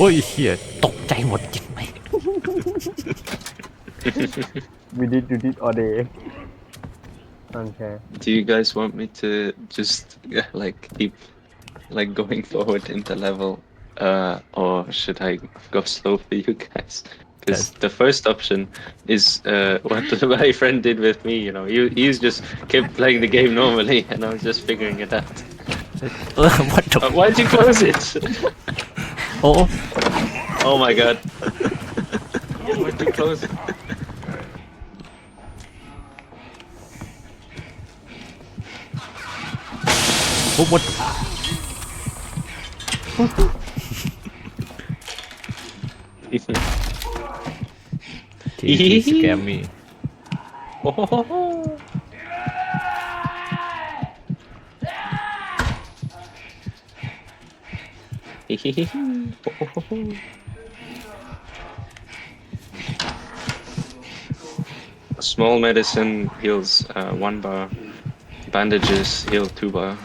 โอ้ยเฮียตกใจหมดจริงไหม we did do it all day okay Do you guys want me to just yeah, like keep like going forward in the level, uh, or should I go slow for you guys? Because the first option is uh, what my friend did with me. You know, he he's just kept playing the game normally, and I was just figuring it out. เออ what the Uh, why'd you close it? โอ้ Oh my god. We're too close. Oh, what? He scam me. Oh. Hehehe. oh. Small medicine heals uh, one bar. Bandages heal two bar.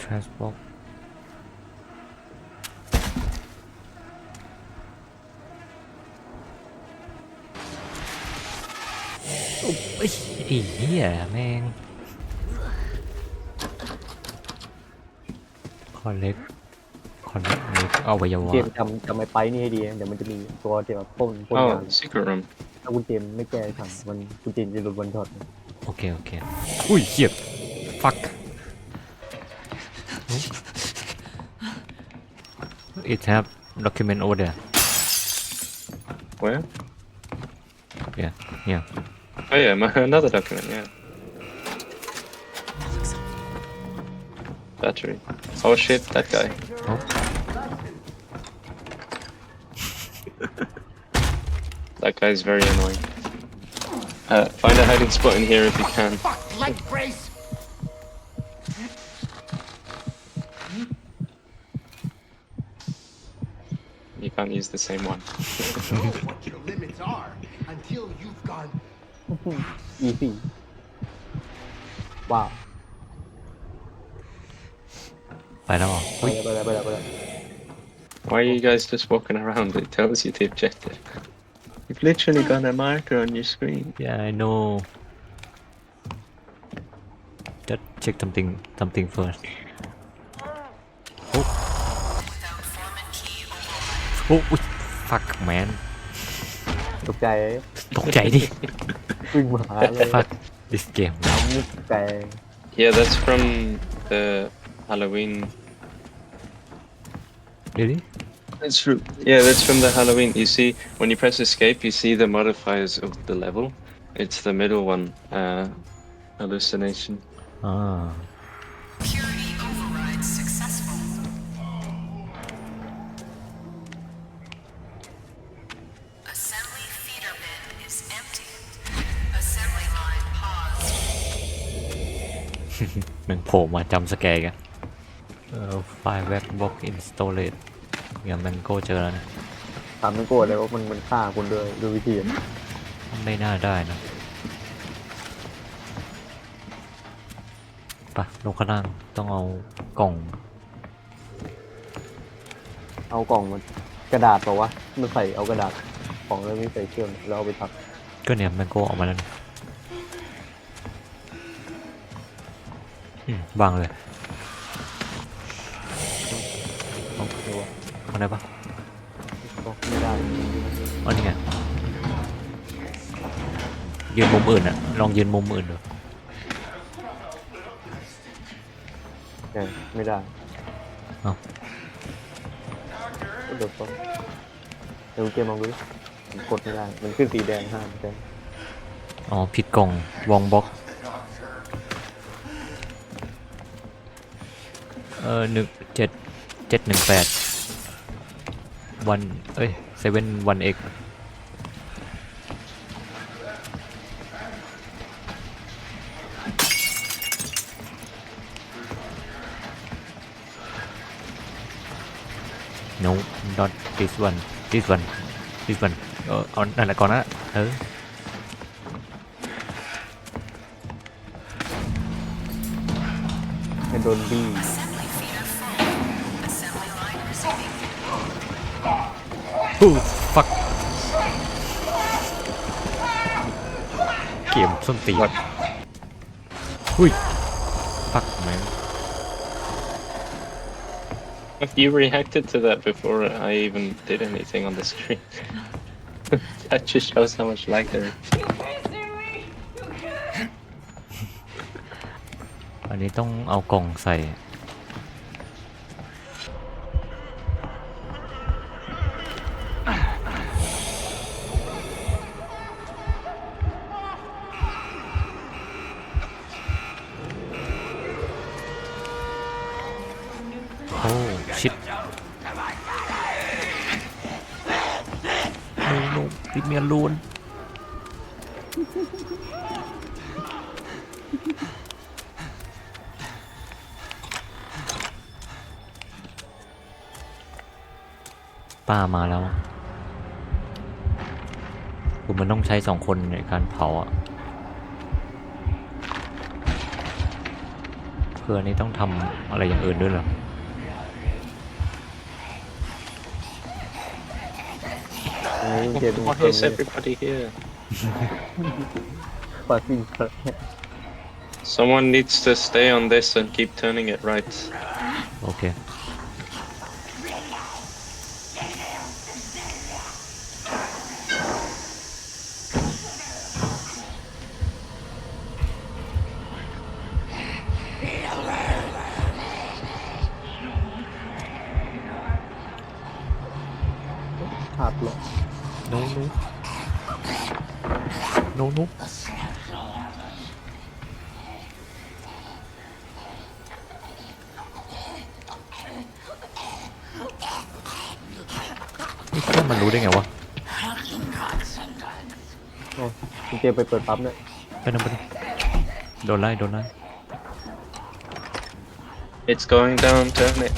ทร อ้เหี้ยแม่งคอนเล็กคอนเล็กเล็กเอาไว้ยวะเจมส์จำจำไอ้ไปนี่ให้ดีนะเดี๋ยวมันจะมีตัวที่แบบพ่นพ่นยา Oh, secret room. ถ้าคุณเจมส์ไม่แก้ถังมันคุณเจมส์จะโดนวันช็อตโอเค โอเค อุ้ยเหี้ยฟัก it have document over there Where? yeah yeah Oh yeah, my, another document. Yeah. Battery. Oh shit, that guy. oh That guy's very annoying. Uh, find a hiding spot in here if you can. Fuck, light brace! You can't use the same one. know what your limits are until you've gone อีซี่ว้าว ไปแล้วเหรอ ไป อุ้ย แล้วไปแล้วไปแล้วไปแล้ว Why are you guys just walking around? It tells you the objective. You've literally got a marker on your screen. yeah I know just check something something first โอ้โอ้อุ๊ย fuck man ตกใจ ตกใจดิ วิ่งมาหาเลย fuck this game น้องตกใจ Yeah, that's from the Halloween. really That's true. Yeah, that's from the Halloween. You see, when you press escape, you see the modifiers of the level. It's the middle one, uh, hallucination. อ่ แมันโผล่มาจำสแกร์กันเออไฟล์แว็กบ็อกอินสตอเลตอย่างมันก็เจอแล้วนะถามไม่โกรธเลยว่ามันมันฆ่าคุณด้วยด้วยวิธีไหนไม่น่าได้นะไปะลงข้างล่างต้องเอากล่องเอากล่องมันกระดาษเปล่าวะมันใส่เอากระดาษของแล้วไม่ใส่เครื่องแล้วเอาไปทักก็เนี่ยมันก็ออกมาแล้วนะ วางเลยเอาตัวเอาได้ปะก็ไม่ได้เอานี่ไงยืนมุมอื่นอะลองยืนมุมอื่นดูใช่ไม่ได้เอาก็เดี๋ยวต้องเดี๋ยวเกมลองดูดิผมกดไม่ได้ มันขึ้นสีแดงห้ามใช่อ๋อ ผิดกล่องวองบ็อก ออหนึ่งเจ็ดเจ็ดหนึ่งแปดวันเอ้ยเซเว่นวันเอ็ก No, not this one. This one. ดิสมันเออเอานั่นแหละก่อนนะเออโดนบี้ ฮู้ฟักเกมส้นตีน What? หุ้ยฟักแม่ง You reacted to that before I even did anything on the screen. that just shows how much lag there is. อันนี้ต้องเอากล่องใส่ อ้ชิดโนโนริเมียลูนป้ามาแล้วคือมันต้องใช้สองคนในการเผาอะเพื่อนี้ต้องทำอะไรอย่างอื่นด้วยหรอ Why is everybody here? Fucking Someone needs to stay on this and keep turning it right. Okay. โนโนนี่เครื่องมันรู้ได้ไงวะอ๋อคุณเจมไปเปิดปั๊มเนี่ยไปนั่นไปนั่นโดนไล่โดนไล่ It's going down, turn it.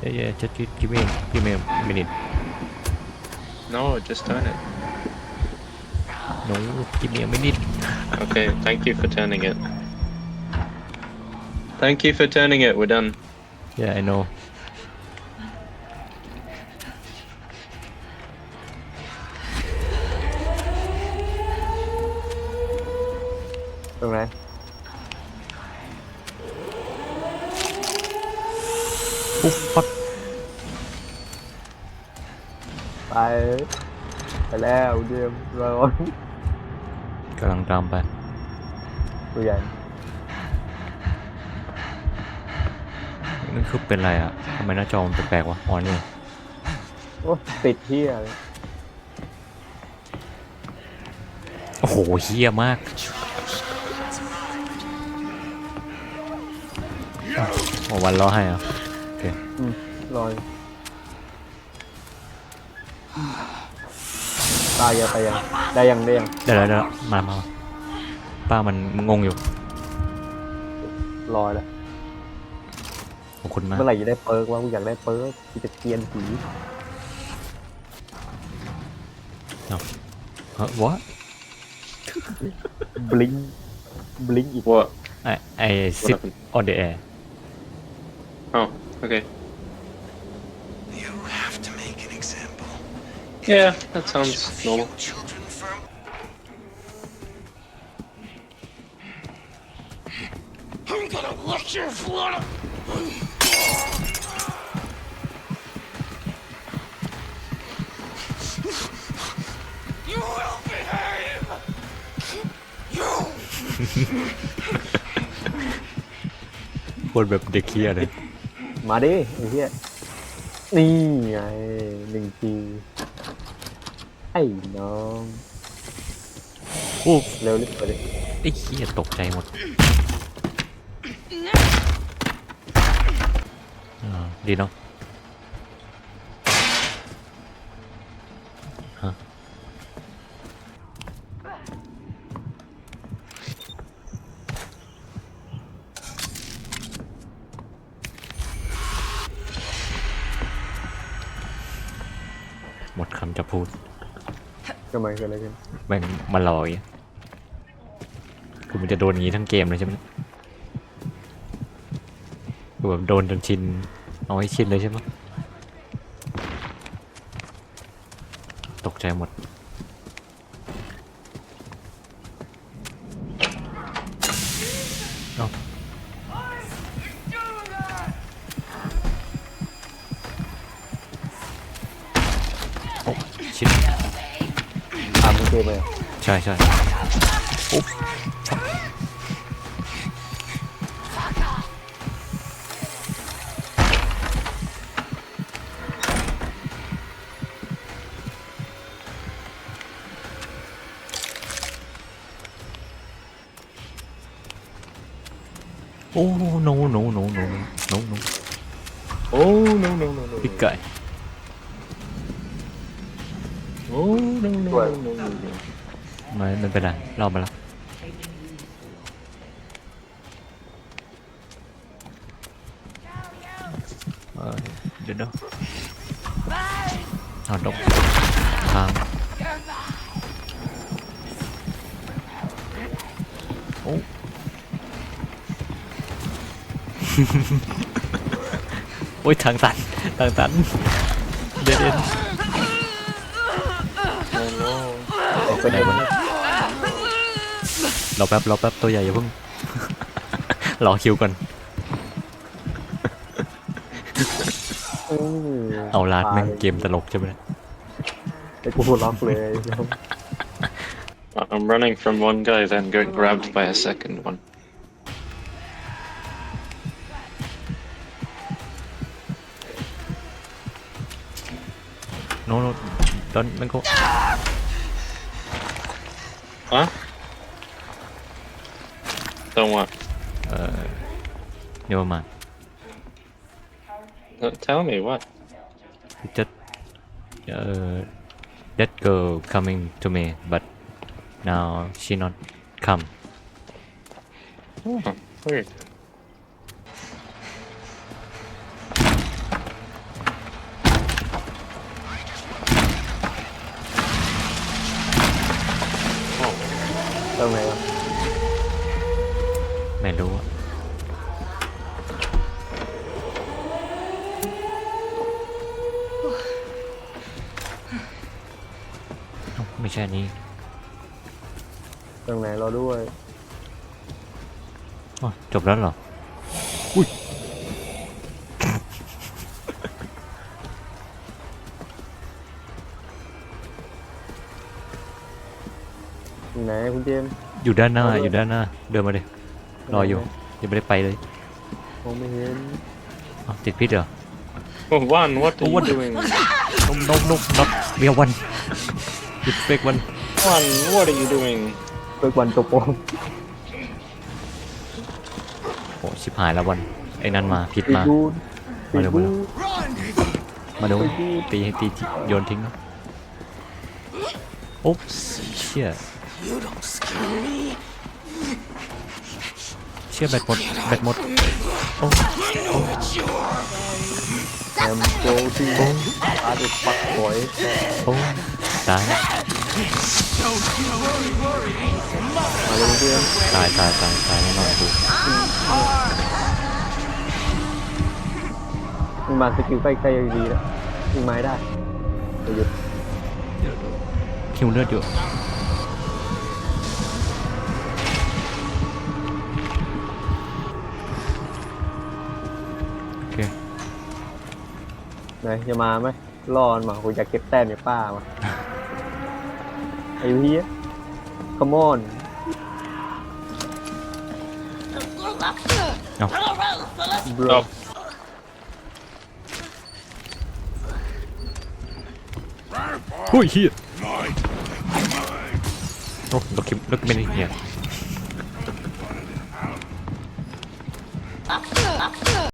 เย้เย้จะกิกิมเองกิมเองมินิท No, just turn it. โนกิมเองมินิท Okay, thank you for turning it. Thank you for turning it, we're done. yeah I know ตรงไหน ปุ๊บฟัก ไปไปแล้วเดียมร้อน กำลังตามไปตัวใหญ่นั่นคือเป็นไรอะทำไมหน้าจอมันแปลกๆวะอ๋อนี่โอ้ติดเที่ยเลยโอ้โหเฮี้ยมากโอ้วันร้อให้อะโอเคอื มลอยตายยังไปยังได้ยังได้ยังได้แล้วได้แล้วมามามาป้ามันงงอยู่ลอยแล้วขอบคุณมากเมื่อไหร่จะได้เปิร์กวะกูอยากได้เปิร์กกูจะเกรียนผีเฮ้ยวะบลิงบลิงอีก What? ไอไอซิป happened? on the air Oh, okay. Yeah, that sounds normal. Children from. I'm gonna lick your blood. You will behave. You. พูดแบบเด็กเคียเลย มาดิไอ้เหี้ยนี่ไงหนึ่งที ไอ้น้องโอ้เร็วรีบไปดิไอ้เคียตกใจหมดอ่าดีเนาะฮะ ทำไมเกิดอะไรขึ้นแม่งมันลอยคือมันจะโดนอย่างงี้ทั้งเกมเลยใช่ไหมคือแบบโดนจนชินเอาให้ชินเลยใช่ไหมตกใจหมด เกมเลยใช่ใช่ โอ้ no no ด้วย no no no ไม่ไม่เป็นไรรอบมาแล้วเออเดี๋ยวเดี๋ยวเอาดกทางโอ้ โอ้ยทางตันทางตันเด็ด ไปไหนมันรอแป๊บรอแป๊บตัวใหญ่อย่าเพิ่ง รอคิวก่อนอืมเอาลาดแม่งเกมตลกใช่ไหมไอ้กูหัวล็อกเลย I'm running from one guy, then get grabbed by a second one. no no don't มันก็ Huh? Don't what? Uh, never mind. No, tell me what? Just uh, that girl coming to me, but now she not come. Oh, weird. ใช่อันนี้ตรงไหนรอด้วยอ๋อจบแล้วเหรออยู่ไหนคุณเจมส์ อยู่ด้านหน้า เอาด้วย อยู่ด้านหน้า เดินมาเลย รออยู่ ยังไม่ได้ไปเลยมองไม่เห็นอ้าวติดพิษเหรอ Oh, one, what are Oh, you what? doing? นมนมนม น็อตเรียวันติดเฟกวัน One, what are you doing? เปิดวันตัวโปงโอ้ชิบหายแล้ววันไอ้นั่นมาพิษปีมากูนมาปีเร็วกูมาเร็ว มาดูตีให้ตีโยนทิ้งนะโอ๊บเชี่ยเชี่ยแบตหมดแบตหมดโอ้แอมโจที่อาดุปักหอยโอ้ ตายมาเลยคุณเจมส์ตายตายตายตายแน่นอนกูมึงมาสกิลใกล้ๆดีแล้วยิงไม้ได้ไปหยุดคิวเลือดอยู่โอเคไหนจะมาไหมรอนมากูอยากเก็บแต้มในป้ามา ไอ้เหี้ย come on เอา bro Oh, หุ้ยเฮียโอ้ลูกคิมลูกไม่ได้เฮีย